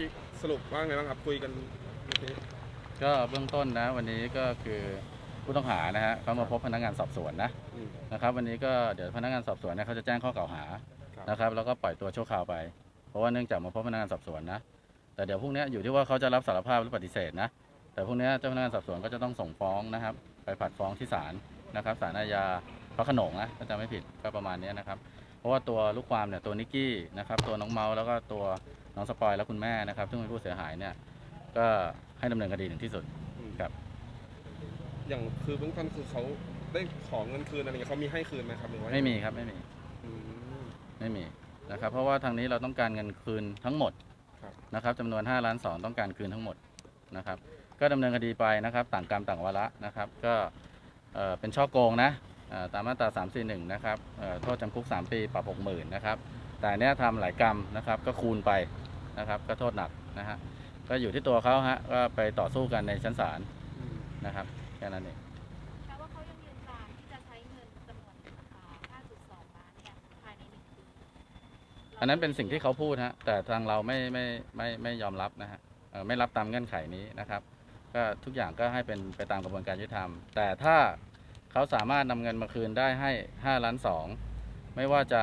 กี้สรุปว่าไงบ้างครับคุยกันเมื่อกี้ก็เบื้องต้นนะ วันนี้ก็คือผู้ต้องหานะฮะเขามาพบพนักงานสอบสวนนะอืม นะครับวันนี้ก็เดี๋ยวพนักงานสอบสวนเนี่ยเขาจะแจ้งข้อกล่าวหาครับ นะครับแล้วก็ปล่อยตัวชั่วคราวไป เพราะว่าเนื่องจากมาพบพนักงานสอบสวนนะ แต่เดี๋ยวพรุ่งนี้อยู่ที่ว่าเขาจะรับสารภาพหรือปฏิเสธนะ แต่พรุ่งนี้เจ้าพนักงานสอบสวนก็จะต้องส่งฟ้องนะครับ ไปผัดฟ้องที่ศาลนะครับศาลอาญาพระโขนงนะถ้าจำไม่ผิดก็ประมาณนี้นะครับ เพราะว่าตัวลูกความเนี่ยตัวนิกกี้นะครับตัวน้องเมาแล้วก็ตัว น้องสปอยและคุณแม่นะครับ ซึ่งเป็นผู้เสียหายเนี่ยก็ให้ดำเนินคดีถึงที่สุด อืมครับ อย่างคือเบื้องต้นคือเขาได้ขอเงินคืนอะไรเงี้ยเขามีให้คืนไหมครับหรือว่าไม่มีครับไม่มีอืม ไม่มีนะครับ เพราะว่าทางนี้เราต้องการเงินคืนทั้งหมดครับ นะครับจำนวน5ล้าน2ต้องการคืนทั้งหมดนะครับ ก็ดำเนินคดีไปนะครับ ต่างกรรมต่างวาระนะครับ ก็เอ่อเป็นช่อโกงนะเอ่อตามมาตรา341นะครับเอ่อโทษจำคุก 3 ปีปรับ 60,000นะครับ แต่อันเนี้ยทำหลายกรรมนะครับ ก็คูณไปนะครับ ก็โทษหนักนะฮะก็อยู่ที่ตัวเขาฮะก็ไปต่อสู้กันในชั้นศาลอืมนะครับแค่นั้นเองแปลว่าเขายังยืนการที่จะใช้เงินจำนวนอ่า5.2ล้านเนี่ยภายในหนึ่งปีอันนั้นเป็นสิ่งที่เขาพูดฮะแต่ทางเราไม่ไม่ไม่ไม่ยอมรับนะฮะเอ่อไม่รับตามเงื่อนไขนี้นะครับ ก็ทุกอย่างก็ให้เป็นไปตามกระบวนการยุติธรรม แต่ถ้าเขาสามารถนำเงินมาคืนได้ให้5ล้าน2ไม่ว่าจะ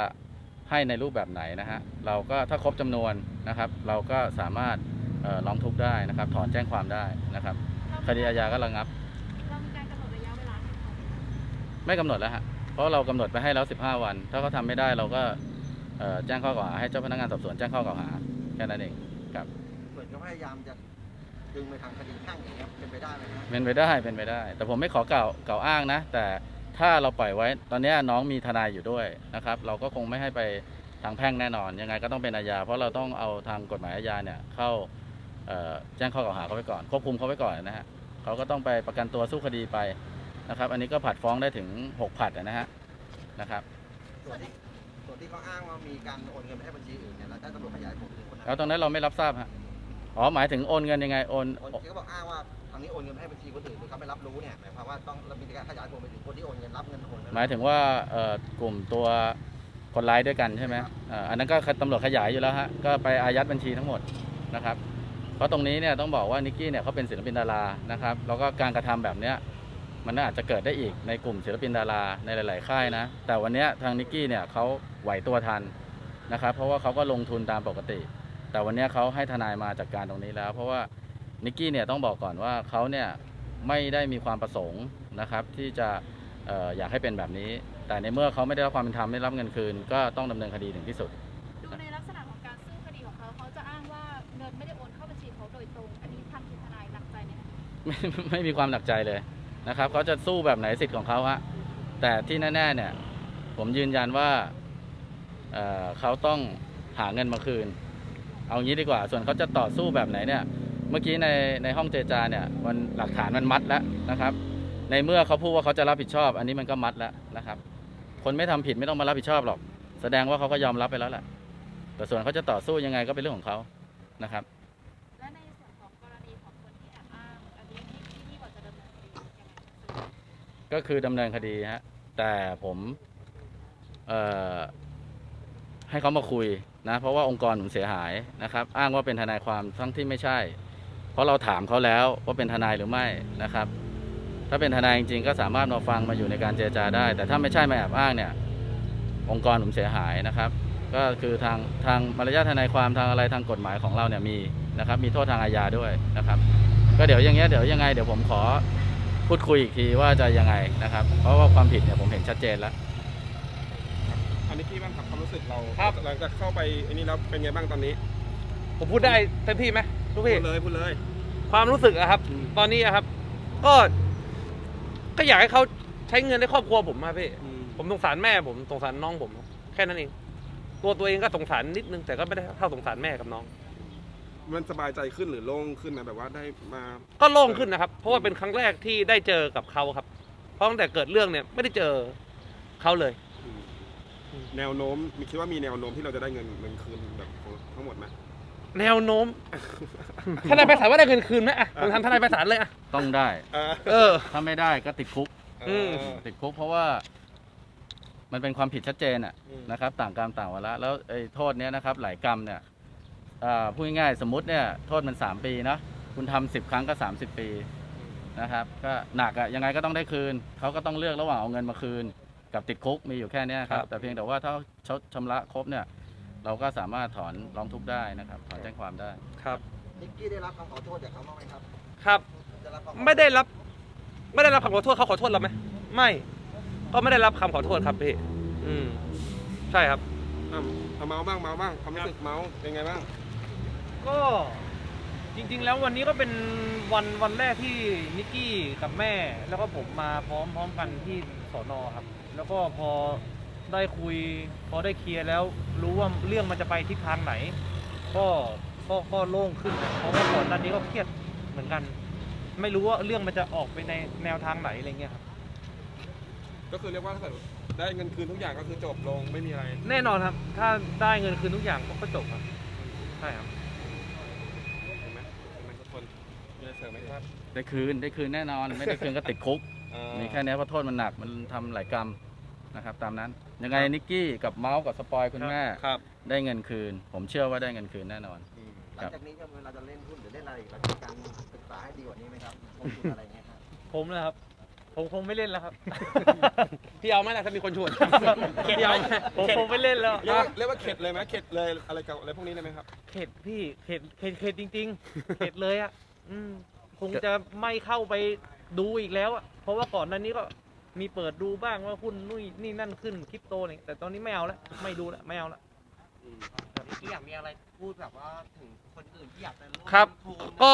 ให้ในรูปแบบไหนนะฮะเราก็ถ้าครบจำนวนนะครับ เราก็สามารถเอ่อร้องทุกข์ได้นะครับ ถอนแจ้งความได้นะครับ คดีอาญาก็ระงับเรามีการกำหนดระยะเวลาให้เขาไหมคะไม่กำหนดแล้วฮะเพราะเรากำหนดไปให้แล้ว 15 วัน ถ้าเขาทำไม่ได้เราก็เอ่อแจ้งข้อกล่าวหาให้เจ้าพนักงานสอบสวนแจ้งข้อกล่าวหาแค่นั้นเองครับเหมือนเขาพยายามจะดึงไปทางคดีแพ่งอย่างเงี้ยเป็นไปได้ไหมครับเป็นไปได้เป็นไปได้ แต่ผมไม่ขอกล่าวกล่าวอ้างนะ แต่ ถ้าเราปล่อยไว้ ตอนนี้น้องมีทนายอยู่ด้วยนะครับ เราก็คงไม่ให้ไปทางแพ่งแน่นอน ยังไงก็ต้องเป็นอาญา เพราะเราต้องเอาทางกฎหมายอาญาเนี่ยเข้าเอ่อแจ้งข้อกล่าวหาเขาไว้ก่อน ควบคุมเขาไว้ก่อนนะฮะเขาก็ต้องไปประกันตัวสู้คดีไปนะครับ อันนี้ก็ผัดฟ้องได้ถึง 6 ผัดนะฮะนะครับส่วนที่ส่วนที่เขาอ้างว่ามีการโอนเงินไปให้บัญชีอื่นเนี่ยแล้วได้ตำรวจขยายผลถึงคนนั้นแล้วตรงนั้นเราไม่รับทราบฮะอ๋อหมายถึงโอนเงินยังไงโอนคนที่เขาบอกอ้างว่า ทางนี้โอนเงินไปให้บัญชีคนอื่นหรือเขาไม่รับรู้เนี่ยหมายความว่าต้องมีการขยายผลไปถึงคนที่โอนเงินรับเงินโอนเงินหมายถึงว่าเอ่อกลุ่มตัวคนร้ายด้วยกันใช่ไหมเอ่ออันนั้นก็ตำรวจขยายอยู่แล้วฮะก็ไปอายัดบัญชีทั้งหมดนะครับ เพราะตรงนี้เนี่ยต้องบอกว่านิกกี้เนี่ยเขาเป็นศิลปินดารานะครับแล้วก็การกระทำแบบเนี้ยมันน่าอาจจะเกิดได้อีกในกลุ่มศิลปินดาราในหลาย ๆ ค่ายนะ แต่วันเนี้ยทางนิกกี้เนี่ยเขาไหวตัวทันนะครับ เพราะว่าเขาก็ลงทุนตามปกติ แต่วันเนี้ยเขาให้ทนายมาจัดการตรงนี้แล้ว เพราะว่า นิกกี้เนี่ยต้องบอกก่อนว่าเขาเนี่ยไม่ได้มีความประสงค์นะครับ ที่จะเอ่ออยากให้เป็นแบบนี้ แต่ในเมื่อเขาไม่ได้รับความเป็นธรรมไม่รับเงินคืน ก็ต้องดำเนินคดีถึงที่สุดดูในลักษณะของการสู้คดีของเขาเขาจะอ้างว่าเงินไม่ได้โอนเข้าบัญชีเขาโดยตรงอันนี้ทางทีมทนายหนักใจไหมคะไม่ไม่มีความหนักใจเลยนะครับเขาจะสู้แบบไหนสิทธิ์ของเขาฮะแต่ที่แน่ๆเนี่ยผมยืนยันว่าเอ่อเขาต้องหาเงินมาคืน เอางี้ดีกว่าส่วนเขาจะต่อสู้แบบไหนเนี่ย เมื่อกี้ในในห้องเจรจาเนี่ยมันหลักฐานมันมัดแล้วนะครับ ในเมื่อเขาพูดว่าเขาจะรับผิดชอบ อันนี้มันก็มัดแล้วนะครับ คนไม่ทำผิดไม่ต้องมารับผิดชอบหรอก แสดงว่าเขาก็ยอมรับไปแล้วแหละแต่ส่วนเขาจะต่อสู้ยังไงก็เป็นเรื่องของเขานะครับและในส่วนของกรณีของคนที่แอบอ้างอันนี้ที่ที่ที่ว่าจะดำเนินคดียังไงคะก็คือดำเนินคดีฮะแต่ผมเอ่อให้เขามาคุยนะเพราะว่าองค์กรผมเสียหายนะครับ อ้างว่าเป็นทนายความทั้งที่ไม่ใช่เพ ราะเราถามเขาแล้วว่าเป็นทนายหรือไม่นะครับ ถ้าเป็นทนายจริงๆก็สามารถมาฟังมาอยู่ในการเจรจาได้ แต่ถ้าไม่ใช่มาแอบอ้างเนี่ย องค์กรผมเสียหายนะครับ ก็คือทางทางมารยาททนายความทางอะไรทางกฎหมายของเราเนี่ยมีนะครับ มีโทษทางอาญาด้วยนะครับ ก็เดี๋ยวอย่างเงี้ยเดี๋ยวยังไงเดี๋ยวผมขอพูดคุยอีกทีว่าจะยังไงนะครับ เพราะว่าความผิดเนี่ยผมเห็นชัดเจนแล้วอันนี้พี่บ้างครับความรู้สึกเราครับ หลังจากเข้าไปอันนี้แล้วเป็นไงบ้างตอนนี้ผมพูดได้เต็มที่ไหมลูกพูพี่ดเลยพูดเลย ความรู้สึกอะครับอืมตอนนี้อะครับ ก็ ก็อยากให้เขาใช้เงินในครอบครัวผมมาพี่อืมผมสงสารแม่ผมสงสารน้องผมแค่นั้นเอง ตัวตัวเองก็สงสารนิดนึงแต่ก็ไม่ได้เท่าสงสารแม่กับน้อง มันสบายใจขึ้นหรือโล่งขึ้นนะแบบว่าได้มาก็โล่งขึ้นนะครับ เพราะว่าเป็นครั้งแรกที่ได้เจอกับเขาครับ เพราะตั้งแต่เกิดเรื่องเนี่ยไม่ได้เจอเขาเลยอืมแนวโน้มมีคิดว่ามีแนวโน้มที่เราจะได้เงินเงินคืนแบบของทั้งหมดไหม แนวโน้ม ทนายไปศาลว่าได้เงินคืนไหมอะผมทำทนายไปศาลเลยอะต้องได้ เออเออ ถ้าไม่ได้ก็ติดคุก อืมติดคุกเพราะว่า มันเป็นความผิดชัดเจนอะอืม นะครับ ต่างกรรมต่างวาระแล้วไอ้โทษเนี้ยนะครับ หลายกรรมเนี่ยเอ่อพูดง่ายๆสมมติเนี่ย โทษมัน 3 ปีเนาะคุณทำ10ครั้งก็ 30 ปีนะครับ ก็หนักอะยังไงก็ต้องได้คืน เขาก็ต้องเลือกระหว่างเอาเงินมาคืน กับติดคุกมีอยู่แค่เนี้ยครัครับ บ แต่เพียงแต่ว่าถ้าชดชำระครบเนี่ย เราก็สามารถถอนร้องทุกข์ได้นะครับ ถอนแจ้งความได้ครับ นิกกี้ได้รับคำขอโทษจากเขาบ้างไหมครับครับได้รับคำขอโทษไม่ได้รับ ไม่ได้รับคำขอโทษเขาขอโทษเราไหมไม่ก็ไม่ได้รับคำขอโทษครับพี่อืม ใช่ครับ อะเอาเมาส์บ้างเมาส์บ้างความรู้สึกเมาส์เป็นไงบ้าง ก็จริงๆ แล้ววันนี้ก็เป็นวันวันแรกที่นิกกี้กับแม่ แล้วก็ผมมาพร้อมพร้อมกันที่สอนอครับ แล้วก็พอ ได้คุย พอได้เคลียร์แล้ว รู้ว่าเรื่องมันจะไปทิศทางไหน ก็ก็ก็โล่งขึ้นนะเพราะว่าก่อนหน้านี้ก็เครียดเหมือนกัน ไม่รู้ว่าเรื่องมันจะออกไปในแนวทางไหนอะไรเงี้ยครับก็คือเรียกว่าถ้าเกิดได้เงินคืนทุกอย่างก็คือจบลงไม่มีอะไร แน่นอนครับ ถ้าได้เงินคืนทุกอย่างก็จบครับใช่ครับเห็นไหมเห็นไหมทุกคนมีอะไรเสริมไหมครับได้คืนได้คืนแน่นอน ไม่ได้คืนก็ติดคุก อ่า มีแค่นี้เพราะโทษมันหนักมันทำหลายกรรม นะครับตามนั้นยังไงนิกกี้กับเมาส์กับสปอยคุณแม่ครับได้เงินคืน ผมเชื่อว่าได้เงินคืนแน่นอน อืมหลังจากนี้เนี่ยเวลาจะเล่นหุ้นหรือเล่นอะไรอีกเราจะมีการศึกษาให้ดีกว่านี้ไหมครับลงทุนอะไรเงี้ยครับผมนะครับ ผมคงไม่เล่นแล้วครับ พี่เอาไหมล่ะถ้ามีคนชวนพี่เอาผมคงไม่เล่นแล้วเรียกว่าเรียกว่าเข็ดเลยไหมเข็ดเลยอะไรกับอะไรพวกนี้เลยไหมครับ เข็ดพี่เข็ดเข็ดเข็ดจริง ๆ เข็ดเลยอะอืมคงจะไม่เข้าไปดูอีกแล้วอะเพราะว่าก่อนหนั้นนี้ก็ มีเปิดดูบ้างว่าหุ้นนู่นนี่นั่นขึ้นคริปโตนี่แต่ตอนนี้ไม่เอาแล้วไม่ดูแล้วไม่เอาแล้วที่อยากมีอะไรพูดแบบว่าถึงคนอื่นที่อยากจะร่วมครับลงทุนก็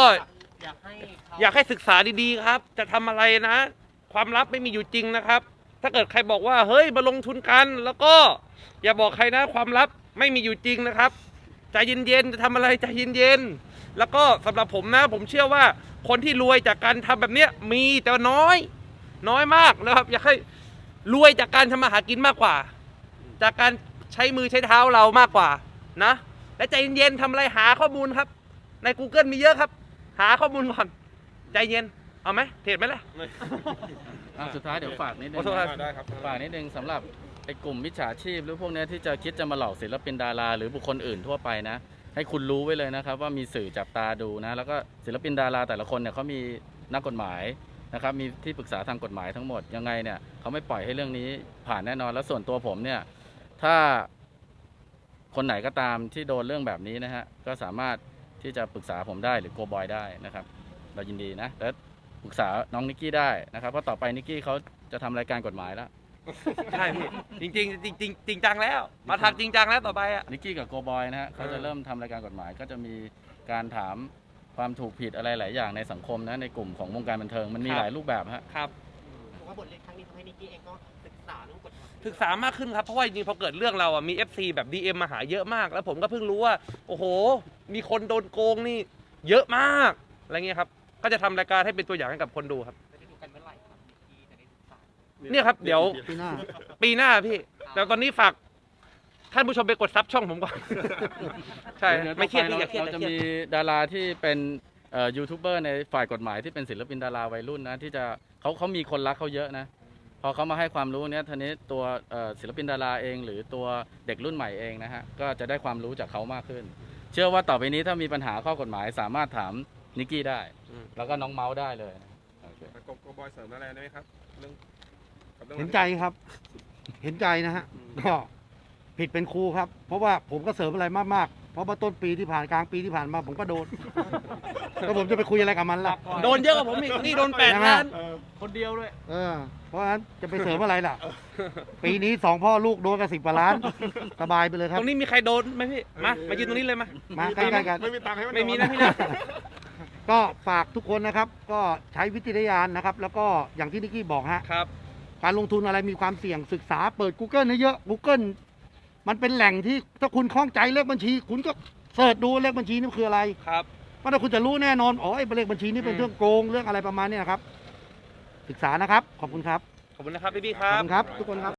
อยากให้เขอยากให้ศึกษาดีๆครับ จะทำอะไรนะ ความลับไม่มีอยู่จริงนะครับ ถ้าเกิดใครบอกว่าเฮ้ยมาลงทุนกัน แล้วก็อย่าบอกใครนะความลับไม่มีอยู่จริงนะครับใจเย็นๆจะทำอะไรใจเย็นๆแล้วก็สำหรับผมนะ ผมเชื่อว่าคนที่รวยจากการทำแบบเนี้ยมีแต่น้อย น้อยมากนะครับ อยากให้รวยจากการทำมาหากินมากกว่า จากการใช้มือใช้เท้าเรามากกว่านะ และใจเย็นๆทำอะไรหาข้อมูลครับ ใน Google มีเยอะครับ หาข้อมูลก่อน ใจเย็น เอาไหมเทรดไหมล่ะ อะสุดท้ายเดี๋ยวฝากนิดนึขงอโทษครับนะได้ครับ ฝากนิดนึงสำหรับไอ้กลุ่มมิจฉาชีพ หรือพวกเนี้ยที่จะคิดจะมาหลอกศิลปินดารา หรือบุคคลอื่นทั่วไปนะ ให้คุณรู้ไว้เลยนะครับ ว่ามีสื่อจับตาดูนะ แล้วก็ศิลปินดาราแต่ละคนเนี่ยเขามีนักกฎหมาย นะครับมีที่ปรึกษาทางกฎหมายทั้งหมดยังไงเนี่ยเขาไม่ปล่อยให้เรื่องนี้ผ่านแน่นอนแล้วส่วนตัวผมเนี่ยถ้าคนไหนก็ตามที่โดนเรื่องแบบนี้นะฮะก็สามารถที่จะปรึกษาผมได้หรือโกบอยได้นะครับเรายินดีนะแล้วปรึกษาน้องนิกกี้ได้นะครับเพราะต่อไปนิกกี้เขาจะทำรายการกฎหมายแล้ว ใช่พี่จริงจริงๆจริงจริงๆจริงจังแล้ว มาทางจริงจังแล้วต่อไปอะ นิกกี้กับโกบอยนะฮะเขาจะเริ่มทำรายการกฎหมายก็จะมีการถาม ความถูกผิดอะไรหลายอย่างในสังคมนะในกลุ่มของวงการบันเทิงมันมีครับ หลายรูปแบบฮะ ครับ ผมว่าบทเรียนครั้งนี้ทำให้นิกกี้เองก็ศึกษาเรื่องกฎหมายศึกษามากขึ้นครับ เพราะว่าจริงๆพอเกิดเรื่องเราอะมี FC แบบ DM มาหาเยอะมาก แล้วผมก็เพิ่งรู้ว่า โอ้โห มีคนโดนโกงนี่ เยอะมากอะไรเงี้ยครับ ก็จะทำรายการให้เป็นตัวอย่างให้กับคนดูครับ จะได้ดูกันเมื่อไหร่ครับนิกกี้จะได้ศึกษาเนี่ยครับ เดี๋ยวปีหน้า ปีหน้าพี่ แต่ตอนนี้ฝาก ท่านผู้ชมไปกดซับช่องผมก่อน ใช่ ดี๋วไม่เครียดต่พี่ออย่าไปเครียดเราอย่าจะเครียดมีดาราที่เป็นเอ่อยูทูบเบอร์ในฝ่ายกฎหมายที่เป็นศิลปินดาราวัยรุ่นนะที่จะเขาเขามีคนรักเขาเยอะนะ พอเขามาให้ความรู้เนี้ยทีนี้ตัวเอ่อศิลปินดาราเอง หรือตัวเด็กรุ่นใหม่เองนะฮะก็จะได้ความรู้จากเขามากขึ้น เชื่อว่าต่อไปนี้ถ้ามีปัญหาข้อกฎหมายสามารถถามนิกกี้ได้ อืม แล้วก็น้องเมาส์ได้เลยโอเคโกโกบอยเสริมอะไรได้ไหมครับเรื่องกับรื่องเห็นใจครับ เห็นใจนะฮะ ก็ ผิดเป็นครูครับ เพราะว่าผมก็เสริมอะไรมากๆ เพราะว่าต้นปีที่ผ่านกลางปีที่ผ่านมาผมก็โดน แล้วผมจะไปคุยอะไรกับมันล่ะ โดนเยอะกว่าผมอีกนี่โดนแปดใช่ไหมล้านคนเดียวด้วย เออ เพราะฉะนั้นจะไปเสริมอะไรล่ะ ปีนี้สองพ่อลูกโดนกันสิบกว่าล้าน สบายไปเลยคตรับรงนี้มีใครโดนไหมพี่ มา มายืนตรงนี้เลยมา มาใกล้ๆกัน ไม่มีตังค์ให้มันไม่มีโดนะพี่นะก็ฝากทุกคนนะครับ ก็ใช้วิจารณญาณนะครับ แล้วก็อย่างที่นิกกี้บอกฮะ ครับ การลงทุนอะไรมีความเสี่ยงศึกษาเปิด Google ให้เยอะ Google มันเป็นแหล่งที่ถ้าคุณคล่องใจเลขบัญชี คุณก็เสิร์ชดูเลขบัญชีนี่คืออะไรครับ เพราะถ้าคุณจะรู้แน่นอน อ๋อไอ้เลขบัญชีนี่เป็นอืมเรื่องโกงเรื่องอะไรประมาณเนี้ยนะครับ ศึกษานะครับ ขอบคุณครับ ขอบคุณนะครับพี่พี่คขอบรับ คุณครับ ทุกคนครับ